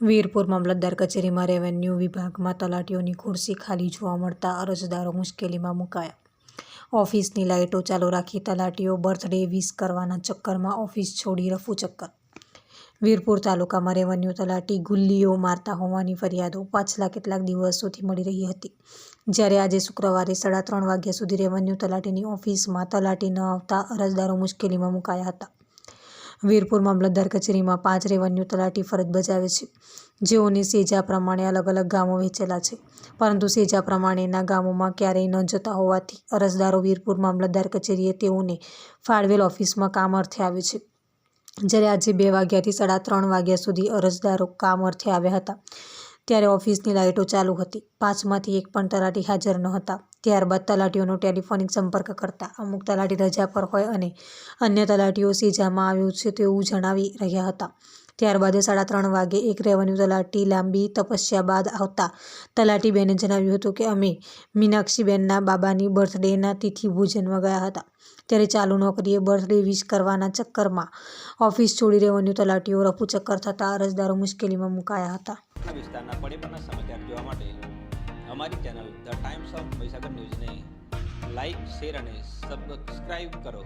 વીરપુર મામલતદાર કચેરીમાં રેવન્યુ વિભાગમાં તલાટીઓની ખુરશી ખાલી જોવા મળતા અરજદારો મુશ્કેલીમાં મુકાયા. ઓફિસની લાઇટો ચાલુ રાખી તલાટીઓ બર્થડે વિશ કરવાના ચક્કરમાં ઓફિસ છોડી રફુ ચક્કર. વીરપુર તાલુકામાં રેવન્યુ તલાટી ગુલ્લીઓ મારતા હોવાની ફરિયાદો પાછલા કેટલાક દિવસોથી મળી રહી હતી. જ્યારે આજે શુક્રવારે સાડા ત્રણ વાગ્યા સુધી રેવન્યુ તલાટીની ઓફિસમાં તલાટી ન આવતા અરજદારો મુશ્કેલીમાં મુકાયા હતા. વીરપુર મામલતદાર કચેરીમાં પાંચ રેવન્યુ તલાટી ફરજ બજાવે છે. જેઓને સેજા પ્રમાણે અલગ અલગ ગામો વહેંચેલા છે. પરંતુ સેજા પ્રમાણેના ગામોમાં ક્યારેય ન જતા હોવાથી અરજદારો વીરપુર મામલતદાર કચેરીએ તેઓને ફાળવેલ ઓફિસમાં કામ અર્થે આવે છે. જ્યારે આજે બે વાગ્યાથી સાડા ત્રણ વાગ્યા સુધી અરજદારો કામ અર્થે આવ્યા હતા. ત્યારે ઓફિસની લાઇટો ચાલુ હતી. પાંચમાંથી એક પણ તલાટી હાજર ન હતા ત્યારબાદ તલાટીઓનો ટેલિફોનિક સંપર્ક કરતા અમુક તલાટી રજા પર હોય અને અન્ય તલાટીઓ સીજામાં આવ્યું છે તેવું જણાવી રહ્યા હતા. ત્યારબાદ સાડા ત્રણ વાગે એક રેવન્યુ તલાટી લાંબી તપસ્યા બાદ આવતા તલાટીબેને જણાવ્યું હતું કે અમે મીનાક્ષીબેનના બાબાની બર્થડેના તિથિ ભોજનમાં ગયા હતા. ત્યારે ચાલુ નોકરીએ બર્થડે વિશ કરવાના ચક્કરમાં ઓફિસ છોડી રેવન્યુ તલાટીઓ રફુ ચક્કર થતાં અરજદારો મુશ્કેલીમાં મુકાયા હતા. અમારી channel the times of Mahisagar ન્યૂઝને લાઇક, શેર અને સબસ્ક્રાઈબ કરો.